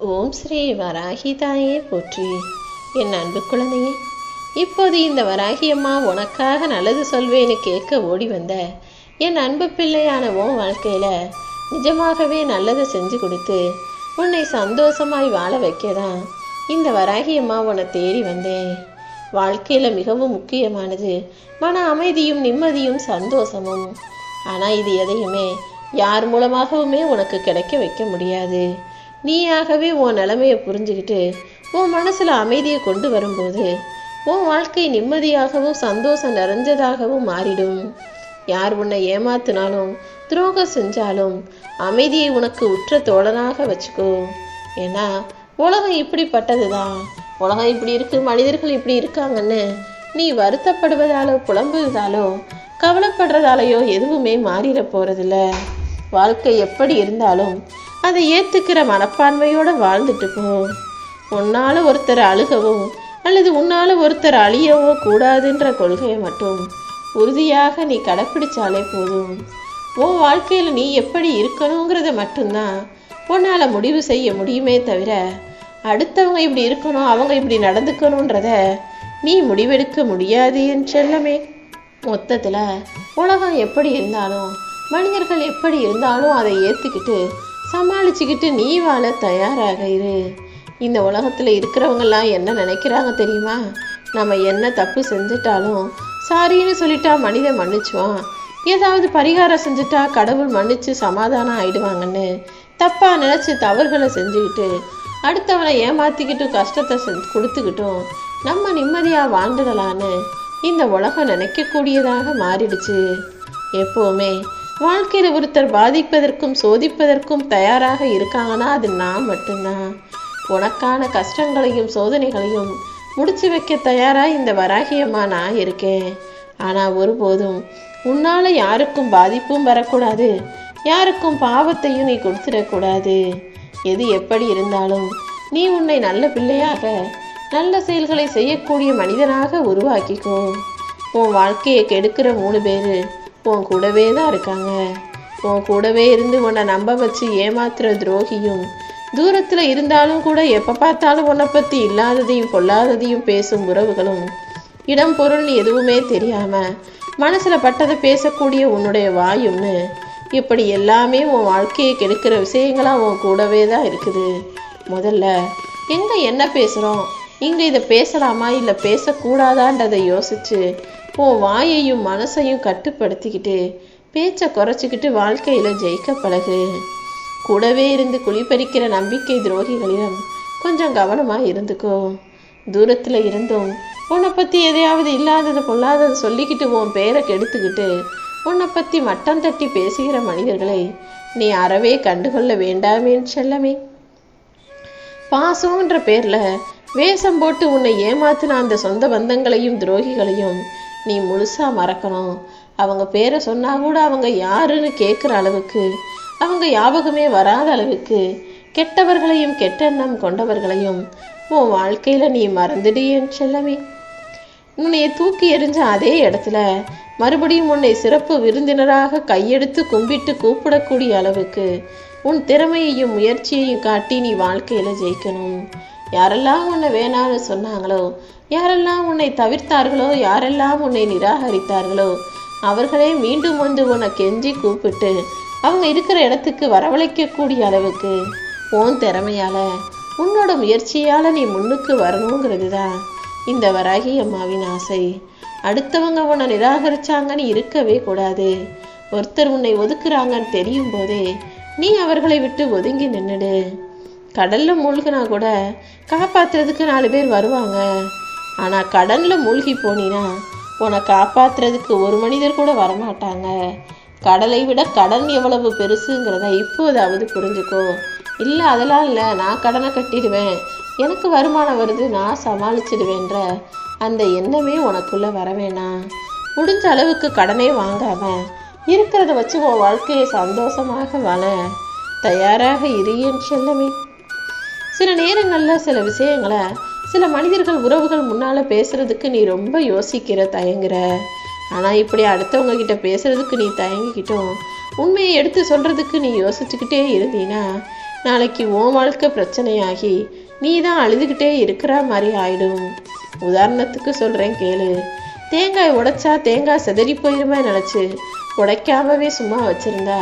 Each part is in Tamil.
ஓம் ஸ்ரீ வராகிதாயே போற்றி. என் அன்பு குழந்தையே இப்போது இந்த வராகி அம்மா உனக்காக நல்லது சொல்வேன்னு கேட்க ஓடி வந்த என் அன்பு பிள்ளையான உன் வாழ்க்கையில் நிஜமாகவே நல்லதை செஞ்சு கொடுத்து உன்னை சந்தோஷமாய் வாழ வைக்க தான் இந்த வராகி அம்மா உன்னை தேடி வந்தேன். வாழ்க்கையில் மிகவும் முக்கியமானது மன அமைதியும் நிம்மதியும் சந்தோஷமும். ஆனால் இது எதையுமே யார் மூலமாகவுமே உனக்கு கிடைக்க வைக்க முடியாது. நீயாகவே உன் நிலைமையை புரிஞ்சுக்கிட்டு உன் மனசில் அமைதியை கொண்டு வரும்போது உன் வாழ்க்கை நிம்மதியாகவும் சந்தோஷம் நிறைஞ்சதாகவும் மாறிடும். யார் உன்னை ஏமாத்தினாலும் துரோகம் செஞ்சாலும் அமைதியை உனக்கு உற்ற தோழனாக வச்சுக்கோ. ஏன்னா உலகம் இப்படிப்பட்டதுதான். உலகம் இப்படி இருக்கு மனிதர்கள் இப்படி இருக்காங்கன்னு நீ வருத்தப்படுவதாலோ புலம்புவதாலோ கவலைப்படுறதாலையோ எதுவுமே மாறிட போறதில்ல. வாழ்க்கை எப்படி இருந்தாலும் அதை ஏத்துக்கிற மனப்பான்மையோட வாழ்ந்துட்டு போ. உன்னால ஒருத்தர் அழுகவோ அல்லது உன்னால ஒருத்தர் அழியவோ கூடாதுன்ற கொள்கையை மட்டும் உறுதியாக நீ கடைப்பிடிச்சாலே போதும். உன் வாழ்க்கையில நீ எப்படி இருக்கணுங்கிறத மட்டும்தான் உன்னால முடிவு செய்ய முடியுமே தவிர அடுத்தவங்க இப்படி இருக்கணும் அவங்க இப்படி நடந்துக்கணுன்றத நீ முடிவெடுக்க முடியாது என் செல்லமே. மொத்தத்தில் உலகம் எப்படி இருந்தாலும் மனிதர்கள் எப்படி இருந்தாலும் அதை ஏற்றுக்கிட்டு சமாளிச்சுக்கிட்டு நீ வாழ தயாராக இரு. இந்த உலகத்தில் இருக்கிறவங்கெல்லாம் என்ன நினைக்கிறாங்க தெரியுமா? நம்ம என்ன தப்பு செஞ்சிட்டாலும் சாரின்னு சொல்லிட்டா மனிதன் மன்னிச்சுவான். ஏதாவது பரிகாரம் செஞ்சுட்டா கடவுள் மன்னிச்சு சமாதானம் ஆயிடுவாங்கன்னு தப்பாக நினச்சி தவறுகளை செஞ்சுக்கிட்டு அடுத்தவனை ஏமாத்திக்கிட்டு கஷ்டத்தை செஞ்சு கொடுத்துக்கிட்டும் நம்ம நிம்மதியாக வாழ்ந்துடலான்னு இந்த உலகம் நினைக்கக்கூடியதாக மாறிடுச்சு. எப்போவுமே வாழ்க்கையில் ஒருத்தர் பாதிப்பதற்கும் சோதிப்பதற்கும் தயாராக இருக்காங்கன்னா அது நான் மட்டும்தான். உனக்கான கஷ்டங்களையும் சோதனைகளையும் முடிச்சு வைக்க தயாராக இந்த வராகியம்மா நான் இருக்கேன். ஆனால் ஒருபோதும் உன்னால யாருக்கும் பாதிப்பும் வரக்கூடாது. யாருக்கும் பாவத்தையும் நீ கொடுத்துடக்கூடாது. எது எப்படி இருந்தாலும் நீ உன்னை நல்ல பிள்ளையாக நல்ல செயல்களை செய்யக்கூடிய மனிதனாக உருவாக்கிக்கும் உன் வாழ்க்கையை கெடுக்கிற மூணு பேர் உன் கூடவே தான் இருக்காங்க. உன் கூடவே இருந்து உன்னை நம்ப வச்சு ஏமாத்துற துரோகியும் தூரத்துல இருந்தாலும் கூட எப்ப பார்த்தாலும் உன்னை பத்தி இல்லாததையும் பொல்லாததையும் பேசும் உறவுகளும் இடம் பொருள்னு எதுவுமே தெரியாம மனசுல பட்டதை பேசக்கூடிய உன்னுடைய வாயும்னு இப்படி எல்லாமே உன் வாழ்க்கையை கெடுக்கிற விஷயங்களா உன் கூடவே தான் இருக்குது. முதல்ல எங்கே என்ன பேசுறோம்? இங்க இதை பேசலாமா? இல்ல பேசக்கூடாதான்றதை யோசிச்சு உன் வாயையும் மனசையும் கட்டுப்படுத்திக்கிட்டு பேச்சை குறைச்சிக்கிட்டு வாழ்க்கையில் ஜெயிக்க பழகு. கூடவே இருந்து குளிப்பறிக்கிற நம்பிக்கை துரோகிகளிடம் கொஞ்சம் கவனமாக இருந்துக்கோ. தூரத்தில் இருந்தும் உன்னை பற்றி எதையாவது இல்லாதது பொல்லாதது சொல்லிக்கிட்டு உன் பேரை கெடுத்துக்கிட்டு உன்னை பற்றி மட்டம் தட்டி பேசுகிற மனிதர்களை நீ அறவே கண்டுகொள்ள வேண்டாமேன்னு செல்லமே. பாசம்ன்ற பேரில் வேஷம் போட்டு உன்னை ஏமாத்தின அந்த சொந்த பந்தங்களையும் துரோகிகளையும் நீ முழுசா மறக்கணும். அவங்க பேரை சொன்னால் கூட அவங்க யாருன்னு கேட்குற அளவுக்கு அவங்க ஞாபகமே வராத அளவுக்கு கெட்டவர்களையும் கெட்டெண்ணம் கொண்டவர்களையும் உன் வாழ்க்கையில் நீ மறந்துடு என் செல்லமே. உன்னைய தூக்கி எறிஞ்ச அதே இடத்துல மறுபடியும் உன்னை சிறப்பு விருந்தினராக கையெடுத்து கும்பிட்டு கூப்பிடக்கூடிய அளவுக்கு உன் திறமையையும் முயற்சியையும் காட்டி நீ வாழ்க்கையில் ஜெயிக்கணும். யாரெல்லாம் உன்னை வேணான்னு சொன்னாங்களோ யாரெல்லாம் உன்னை தவிர்த்தார்களோ யாரெல்லாம் உன்னை நிராகரித்தார்களோ அவர்களே மீண்டும் வந்து உன்னை கெஞ்சி கூப்பிட்டு அவங்க இருக்கிற இடத்துக்கு வரவழைக்கக்கூடிய அளவுக்கு உன் திறமையால உன்னோட முயற்சியால் நீ முன்னுக்கு வரணுங்கிறது தான் இந்த வராகி அம்மாவின் ஆசை. அடுத்தவங்க உன்னை நிராகரிச்சாங்கன்னு இருக்கவே கூடாது. ஒருத்தர் உன்னை ஒதுக்குறாங்கன்னு தெரியும் போதே நீ அவர்களை விட்டு ஒதுங்கி நின்னுடு. கடல்ல மூழ்கினா கூட காப்பாத்துறதுக்கு நாலு பேர் வருவாங்க. ஆனா கடல்ல மூழ்கி போனீனா உன்னை காப்பாத்துறதுக்கு ஒரு மனிதர் கூட வரமாட்டாங்க. கடலை விட கடன் எவ்வளவு பெருசுங்கிறத இப்போதாவது புரிஞ்சுக்கோ. இல்ல அதெல்லாம் இல்ல நான் கடனை கட்டிடுவேன். எனக்கு வருமானம் வருது நான் சமாளிச்சிடுவேன்ற அந்த எண்ணமே உனக்குள்ள வர வேணாம் முடிஞ்ச அளவுக்கு கடனே வாங்காம இருக்கிறத வச்சு உன் வாழ்க்கையை சந்தோஷமாக வாழ. தயாராக இரு என் செல்லமே. சில நேரங்களில் சில விஷயங்களை சில மனிதர்கள் உறவுகள் முன்னால் பேசுகிறதுக்கு நீ ரொம்ப யோசிக்கிற தயங்குற. ஆனால் இப்படி அடுத்தவங்க கிட்ட பேசுகிறதுக்கு நீ தயங்கிக்கிட்டோம் உண்மையை எடுத்து சொல்கிறதுக்கு நீ யோசிச்சுக்கிட்டே இருந்தீன்னா நாளைக்கு உன் வாழ்க்கை பிரச்சனையாகி நீ தான் அழுதுகிட்டே இருக்கிற மாதிரி ஆயிடும். உதாரணத்துக்கு சொல்கிறேன் கேளு. தேங்காய் உடைச்சா தேங்காய் சிதறி போயிருமே நினச்சி உடைக்காமவே சும்மா வச்சுருந்தா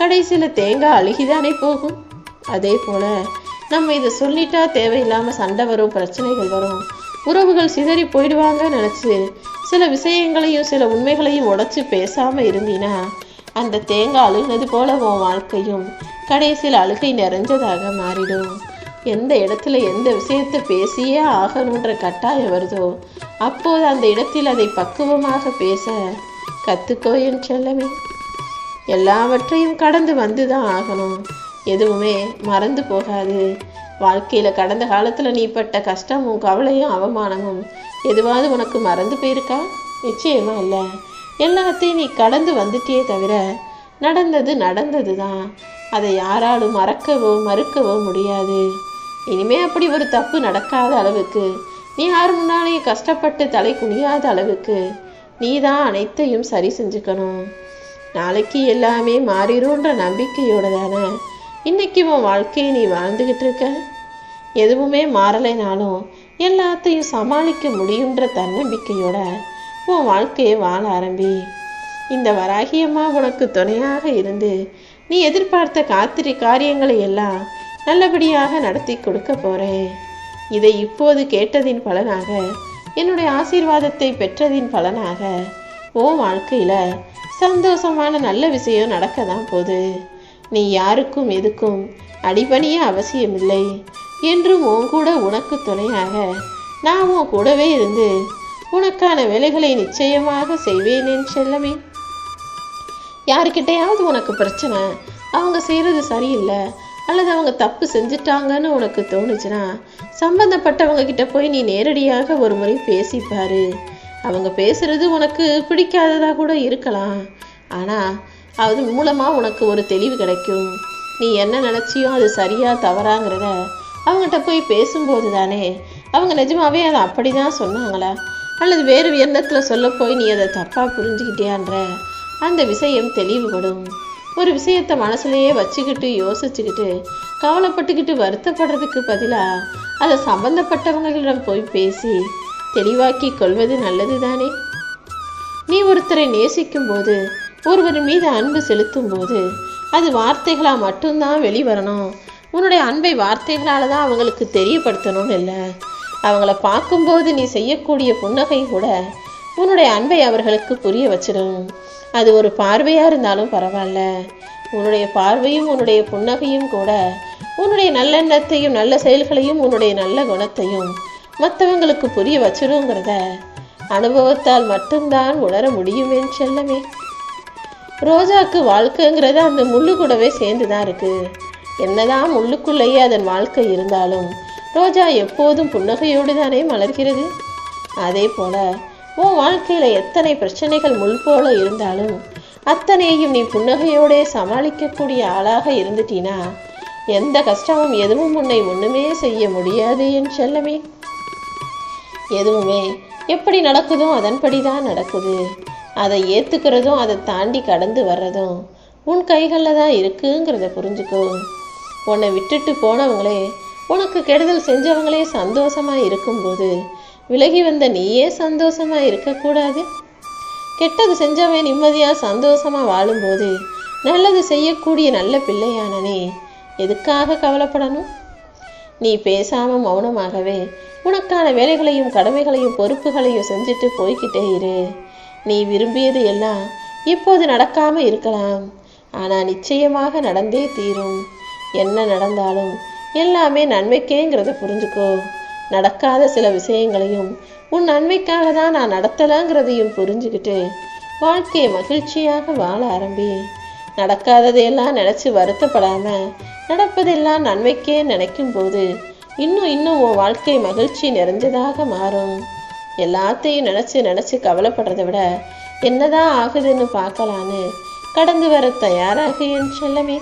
கடைசியில் தேங்காய் அழுகிதானே போகும். அதே போல் நம்ம இதை சொல்லிட்டா தேவையில்லாமல் சண்டை வரும் பிரச்சனைகள் வரும். உறவுகள் சிதறி போயிடுவாங்க நினச்சி. சில விஷயங்களையும் சில உண்மைகளையும் உடச்சி பேசாமல் இருந்தீனா அந்த தேங்காய் அழுகினது போல உன் வாழ்க்கையும் கடைசியில் அழுகை நிறைஞ்சதாக மாறிடும். எந்த இடத்துல எந்த விஷயத்தை பேசியே ஆகணுன்ற கட்டாயம் வருதோ அப்போது அந்த இடத்தில் அதை பக்குவமாக பேச கற்றுக்கோ என் செல்லமே. எல்லாவற்றையும் கடந்து வந்து தான் ஆகணும். எதுவுமே மறந்து போகாது. வாழ்க்கையில் கடந்த காலத்தில் நீ பட்ட கஷ்டமும் கவலையும் அவமானமும் எதுவாவது உனக்கு மறந்து போயிருக்கா? நிச்சயமா இல்லை. எல்லாத்தையும் நீ கடந்து வந்துட்டே தவிர நடந்தது நடந்தது தான் அதை யாராலும் மறக்கவோ மறுக்கவோ முடியாது. இனிமே அப்படி ஒரு தப்பு நடக்காத அளவுக்கு நீ யார் முன்னாலேயும் கஷ்டப்பட்டு தலை குனியாத அளவுக்கு நீ தான் அனைத்தையும் சரி செஞ்சுக்கணும். நாளைக்கு எல்லாமே மாறிடும்ன்ற நம்பிக்கையோட தானே இன்னைக்கு உன் வாழ்க்கையை நீ வாழ்ந்துகிட்டு இருக்க? எதுவுமே மாறலைனாலும் எல்லாத்தையும் சமாளிக்க முடியுன்ற தன்னம்பிக்கையோட உன் வாழ்க்கையை வாழ ஆரம்பி. இந்த வராகியம்மா உனக்கு துணையாக இருந்து நீ எதிர்பார்த்த காத்திரி காரியங்களை எல்லாம் நல்லபடியாக நடத்தி கொடுக்க போறேன் இதை இப்போது கேட்டதின் பலனாக என்னுடைய ஆசீர்வாதத்தை பெற்றதின் பலனாக உன் வாழ்க்கையில சந்தோஷமான நல்ல விஷயம் நடக்க தான் போகுது. நீ யாருக்கும் எதுக்கும் அடிபணிய அவசியமில்லை என்றும் உன் கூட உனக்கு துணையாக நான் உன் கூடவே இருந்து உனக்கான வேலைகளை நிச்சயமாக செய்வேன் என் செல்லமே. யாருக்கிட்டையாவது உனக்கு பிரச்சனை அவங்க செய்கிறது சரியில்லை அல்லது அவங்க தப்பு செஞ்சுட்டாங்கன்னு உனக்கு தோணுச்சுன்னா சம்பந்தப்பட்டவங்க கிட்ட போய் நீ நேரடியாக ஒரு முறை பேசிப்பாரு அவங்க பேசுறது உனக்கு பிடிக்காததா கூட இருக்கலாம். ஆனால் அது மூலமாக உனக்கு ஒரு தெளிவு கிடைக்கும். நீ என்ன நினச்சியோ அது சரியா தவறாங்கிறத அவங்ககிட்ட போய் பேசும்போது தானே. அவங்க நிஜமாவே அதை அப்படி தான் சொன்னாங்களா? அல்லது வேறு எண்ணத்தில் சொல்ல போய் நீ அதை தப்பாக புரிஞ்சுக்கிட்டியான்ற அந்த விஷயம் தெளிவுபடும். ஒரு விஷயத்தை மனசுலேயே வச்சுக்கிட்டு யோசிச்சுக்கிட்டு கவலைப்பட்டுக்கிட்டு வருத்தப்படுறதுக்கு பதிலாக அதை சம்பந்தப்பட்டவங்களிடம் போய் பேசி தெளிவாக்கி கொள்வது நல்லது தானே? நீ ஒருத்தரை நேசிக்கும் போது ஒருவர் மீது அன்பு செலுத்தும் போது அது வார்த்தைகளா மட்டும்தான் வெளிவரணும். உன்னுடைய அன்பை வார்த்தைகளால் தான் அவங்களுக்கு தெரியப்படுத்தணும்னு இல்லை. அவங்கள பார்க்கும்போது நீ செய்யக்கூடிய புன்னகை கூட உன்னுடைய அன்பை அவர்களுக்கு புரிய வச்சிடும். அது ஒரு பார்வையா இருந்தாலும் பரவாயில்ல. உன்னுடைய பார்வையும் உன்னுடைய புன்னகையும் கூட உன்னுடைய நல்லெண்ணத்தையும் நல்ல செயல்களையும் உன்னுடைய நல்ல குணத்தையும் மற்றவங்களுக்கு புரிய வச்சிருங்கிறத அனுபவத்தால் மட்டும்தான் உணர முடியுமே செல்லமே. ரோஜாக்கு வாழ்க்கைங்கிறது அந்த முள்ளு கூடவே சேர்ந்து தான் இருக்கு. என்னதான் முள்ளுக்குள்ளேயே அதன் வாழ்க்கை இருந்தாலும் ரோஜா எப்போதும் புன்னகையோடு தானே மலர்கிறது. அதே போல உன் வாழ்க்கையில எத்தனை பிரச்சனைகள் முள் போல இருந்தாலும் அத்தனையும் நீ புன்னகையோடே சமாளிக்கக்கூடிய ஆளாக இருந்துட்டீனா எந்த கஷ்டமும் எதுவும் உன்னை ஒன்றுமே செய்ய முடியாது என் செல்லமே. எதுவுமே. எப்படி நடக்குதோ அதன்படி தான் நடக்குது. அதை ஏற்றுக்கிறதும் அதை தாண்டி கடந்து வர்றதும் உன் கைகளில் தான் இருக்குங்கிறத புரிஞ்சுக்கோ. உன்னை விட்டுட்டு போனவங்களே உனக்கு கெடுதல் செஞ்சவங்களே சந்தோஷமா இருக்கும்போது விலகி வந்த நீயே சந்தோஷமாக இருக்கக்கூடாது. கெட்டது செஞ்சவன் நிம்மதியாக சந்தோஷமாக வாழும்போது நல்லது செய்யக்கூடிய நல்ல பிள்ளையானனே எதுக்காக கவலைப்படணும்? நீ பேசாம மௌனமாகவே உனக்கான வேலைகளையும் கடமைகளையும் பொறுப்புகளையும் செஞ்சுட்டு போய்க்கிட்டே இரு. நீ விரும்பியது எல்லாம் இப்போது நடக்காம இருக்கலாம். ஆனா நிச்சயமாக நடந்தே தீரும். என்ன நடந்தாலும் எல்லாமே நன்மைக்கேங்கிறத புரிஞ்சுக்கோ. நடக்காத சில விஷயங்களையும் உன் நன்மைக்காக தான் நான் நடத்தலாங்கிறதையும் புரிஞ்சுக்கிட்டு வாழ்க்கையை மகிழ்ச்சியாக வாழ ஆரம்பி. நடக்காததையெல்லாம் நினைச்சு வருத்தப்படாம நடப்பதெல்லாம் நன்மைக்கே நினைக்கும் போது இன்னும் இன்னும் உன் வாழ்க்கை மகிழ்ச்சி நிறைஞ்சதாக மாறும். எல்லாத்தையும் நினைச்சு நினைச்சு கவலைப்படுறதை விட என்னதான் ஆகுதுன்னு பார்க்கலான்னு கடந்து வர தயாராக என் செல்லமே.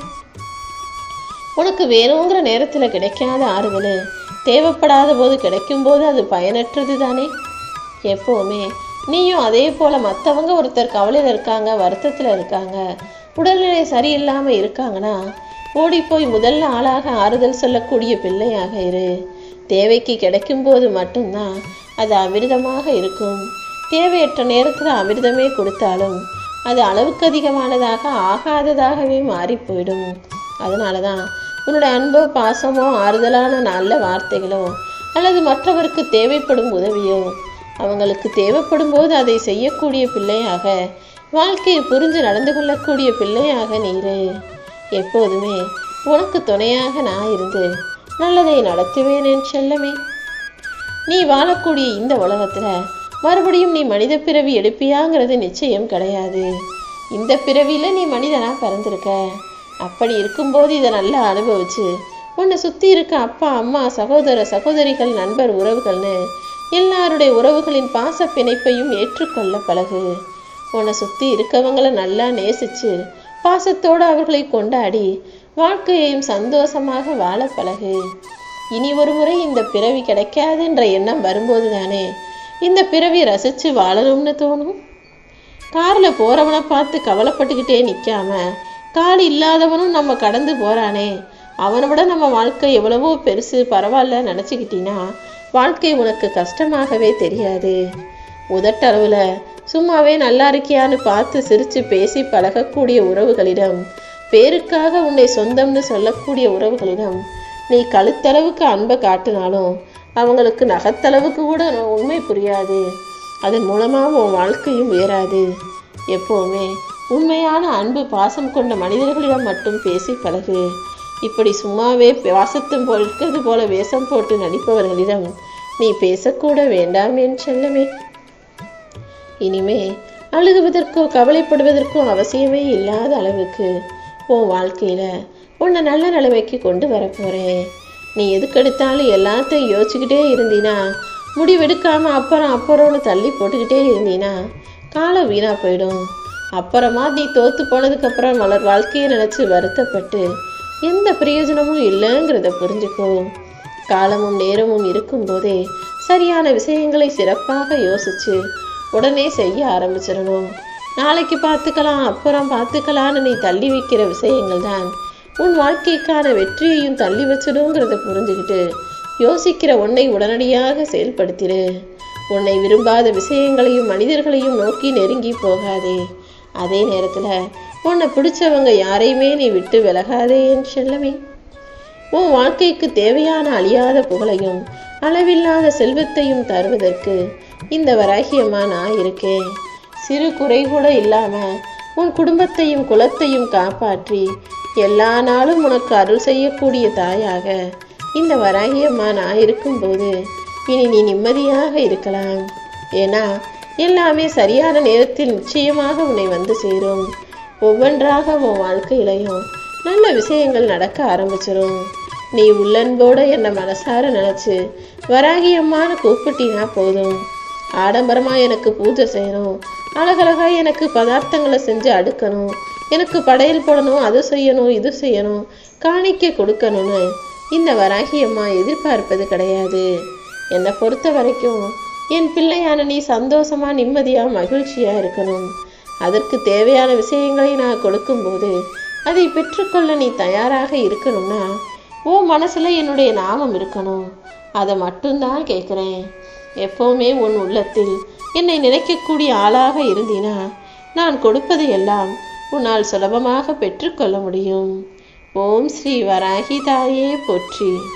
உனக்கு வேணுங்கிற நேரத்தில் கிடைக்காத ஆறுதல் தேவைப்படாத போது கிடைக்கும்போது அது பயனற்றது தானே எப்போவுமே நீயும் அதே போல் மற்றவங்க ஒருத்தர் கவலையில் இருக்காங்க வருத்தத்தில் இருக்காங்க உடல்நிலை சரியில்லாமல் இருக்காங்கன்னா ஓடிப்போய் முதல் ஆளாக ஆறுதல் சொல்லக்கூடிய பிள்ளையாக இரு. தேவைக்கு கிடைக்கும்போது மட்டும்தான் அது அமிர்தமாக இருக்கும். தேவையற்ற நேரத்தில் அமிர்தமே கொடுத்தாலும் அது அளவுக்கு அதிகமானதாக ஆகாததாகவே மாறி போயிடும் அதனால தான் உன்னோட அன்போ பாசமோ ஆறுதலான நல்ல வார்த்தைகளோ அல்லது மற்றவருக்கு தேவைப்படும் உதவியோ அவங்களுக்கு தேவைப்படும் போது அதை செய்யக்கூடிய பிள்ளையாக வாழ்க்கையை புரிஞ்சு நடந்து கொள்ளக்கூடிய பிள்ளையாக நீரு. எப்போதுமே உனக்கு துணையாக நான் இருந்து நல்லதை நடத்துவேன் என் செல்லமே. நீ வாழக்கூடிய இந்த உலகத்தில் மறுபடியும் நீ மனித பிறவி எடுப்பியாங்கிறது நிச்சயம் கிடையாது. இந்த பிறவியில் நீ மனிதனாக பிறந்திருக்க. அப்படி இருக்கும்போது இதை நல்லா அனுபவிச்சு உன்னை சுற்றி இருக்க அப்பா அம்மா சகோதர சகோதரிகள் நண்பர் உறவுகள்னு எல்லாருடைய உறவுகளின் பாச பிணைப்பையும் ஏற்றுக்கொள்ள பழகு. உன்னை சுற்றி இருக்கவங்கள நல்லா நேசிச்சு பாசத்தோடு அவர்களை கொண்டாடி வாழ்க்கையையும் சந்தோஷமாக வாழ பழகு. இனி ஒரு முறை இந்த பிறவி கிடைக்காதுன்ற எண்ணம் வரும்போது தானே இந்த பிறவி ரசிச்சு வாழணும்னு தோணும்? காரில் போறவனை பார்த்து கவலைப்பட்டுக்கிட்டே நிற்காம கால் இல்லாதவனும் நம்ம கடந்து போறானே அவனை விட நம்ம வாழ்க்கை எவ்வளவோ பெருசு பரவாயில்ல நினச்சிக்கிட்டீங்கன்னா வாழ்க்கை உனக்கு கஷ்டமாகவே தெரியாது. உதட்டளவில் சும்மாவே நல்லா இருக்கியான்னு பார்த்து சிரித்து பேசி பழகக்கூடிய உறவுகளிடம் பேருக்காக உன்னை சொந்தம்னு சொல்லக்கூடிய உறவுகளிடம் நீ கழுத்தளவுக்கு அன்பை காட்டினாலும் அவங்களுக்கு நகத்தளவுக்கு கூட உண்மை புரியாது. அதன் மூலமாக உன் வாழ்க்கையும் உயராது எப்போவுமே உண்மையான அன்பு பாசம் கொண்ட மனிதர்களிடம் மட்டும் பேசி பழகு. இப்படி சும்மாவே பாசத்தும் பொறுக்கிறது போல வேஷம் போட்டு நடிப்பவர்களிடம் நீ பேசக்கூட வேண்டாம் என் செல்லமே. இனிமே அழுகுவதற்கோ கவலைப்படுவதற்கோ அவசியமே இல்லாத அளவுக்கு உன் வாழ்க்கையில் உன்னை நல்ல நிலைமைக்கு கொண்டு வரப்போறேன் நீ எதுக்கெடுத்தாலும் எல்லாத்தையும் யோசிச்சுக்கிட்டே இருந்தீனா? முடிவெடுக்காமல் அப்புறம் அப்புறம்னு தள்ளி போட்டுக்கிட்டே இருந்தீனா? காலம் வீணாக போயிடும். அப்புறமா நீ தோத்து போனதுக்கப்புறம் மலர் வளர் வாழ்க்கையை நினச்சி வருத்தப்பட்டு எந்த பிரயோஜனமும் இல்லைங்கிறத புரிஞ்சுக்கோ. காலமும் நேரமும் இருக்கும்போதே சரியான விஷயங்களை சிறப்பாக யோசிச்சு உடனே செய்ய ஆரம்பிச்சிடணும். நாளைக்கு பார்த்துக்கலாம் அப்புறம் பார்த்துக்கலான்னு நீ தள்ளி வைக்கிற விஷயங்கள் தான் உன் வாழ்க்கைக்கான வெற்றியையும் தள்ளி வச்சிடுங்கிறத புரிஞ்சுக்கிட்டு யோசிக்கிற உன்னை உடனடியாக செயல்படுத்திடு உன்னை விரும்பாத விஷயங்களையும் மனிதர்களையும் நோக்கி நெருங்கி போகாதே. அதே நேரத்தில் உன்னை பிடிச்சவங்க யாரையுமே நீ விட்டு விலகாதே என் செல்லமே. உன் வாழ்க்கைக்கு தேவையான அழியாத புகழையும் அளவில்லாத செல்வத்தையும் தருவதற்கு இந்த வராகியமா நான் இருக்கேன். சிறு குறை கூட இல்லாமல் உன் குடும்பத்தையும் குலத்தையும் காப்பாற்றி எல்லா நாளும் உனக்கு அருள் செய்யக்கூடிய தாயாக. இந்த வராகியம்மா நான் இருக்கும்போது இனி நீ நிம்மதியாக இருக்கலாம். ஏன்னா எல்லாமே சரியான நேரத்தில் நிச்சயமாக உன்னை வந்து சேரும். ஒவ்வொன்றாக உன் வாழ்க்கையிலையும் நல்ல விஷயங்கள் நடக்க ஆரம்பிச்சிடும் நீ உள்ளன்போட என்னை மனசார நினைச்சு வராகியம்மான்னு கூப்பிட்டினா போதும். ஆடம்பரமாக எனக்கு பூஜை செய்யணும். அழகழகாக எனக்கு பதார்த்தங்களை செஞ்சு அடுக்கணும். எனக்கு படையல் போடணும் அது செய்யணும் இது செய்யணும் காணிக்க கொடுக்கணும்னு இந்த வராகியம்மா எதிர்பார்ப்பது கிடையாது. என்னை பொறுத்த வரைக்கும் என் பிள்ளையான நீ சந்தோஷமா நிம்மதியா மகிழ்ச்சியா இருக்கணும். அதற்கு தேவையான விஷயங்களை நான் கொடுக்கும்போது அதை பெற்றுக்கொள்ள நீ தயாராக இருக்கணும்னா ஓ மனசுல என்னுடைய நாமம் இருக்கணும். அதை மட்டும்தான் கேட்குறேன். எப்போவுமே உன் உள்ளத்தில் என்னை நினைக்கக்கூடிய ஆளாக இருந்தினா நான் கொடுப்பது எல்லாம் உன்னால் சுலபமாக பெற்றுக்கொள்ள முடியும். ஓம் ஸ்ரீ வராகி தாயே போற்றி.